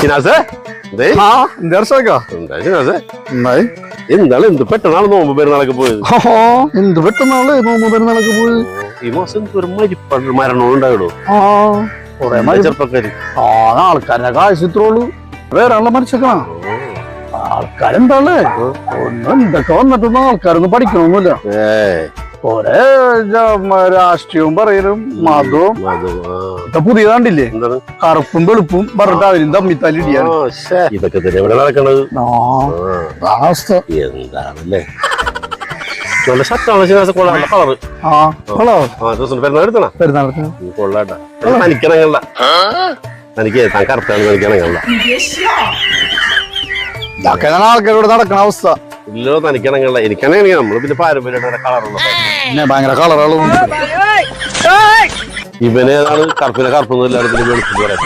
ഷിനാസേ ആ എന്താ ഷിനാസേ എന്നായി എന്താണ് എന്ത് പെട്ടെന്നാണ് നോമ്പ് പെരുന്നാളൊക്കെ പോയത്? ഓഹോ എന്ത് പെട്ടെന്നാൾ നോമ്പ് പെരുന്നാളൊക്കെ പോയി ഈ മാസം എന്ത് ഒരു മരണം ഉണ്ടായിടോ ആ കുറെ ചെറുപ്പക്കാര്? ആ കാശ് ഇത്രോളൂ വേറെ ആളെ മരിച്ചേക്കണ? ആൾക്കാരെന്താളേ ഒന്നും എന്തൊക്കെ വന്നിട്ടൊന്നും ആൾക്കാരൊന്നും പഠിക്കണമൊന്നുമില്ല ഏ. രാഷ്ട്രീയവും പറയലും മതവും. ഇപ്പൊ പുതിയ കണ്ടില്ലേ? എന്താണ്? കറുപ്പും വെളുപ്പും പറഞ്ഞിട്ട് അവരും തമ്മിൽ ഇതൊക്കെ തന്നെ ഇവിടെ നടക്കണത്. എന്താണല്ലേ? നല്ല കളറ് പെരുന്നാൾ കൊള്ളാട്ട. തനിക്ക് താൻ ആൾക്കാരോട് നടക്കണ അവസ്ഥ. ഇല്ലോ തനിക്കണങ്ങല്ല എനിക്കാണെങ്കിൽ നമ്മൾ പിന്നെ പാരമ്പര്യമായിട്ട് കളറുള്ള പിന്നെ ഭയങ്കര കളറുകളും ഇവനേതാണ് കറുപ്പിനെ കറുപ്പൊന്നും എല്ലാവരും പിന്നെ വെളുപ്പ് പറയാം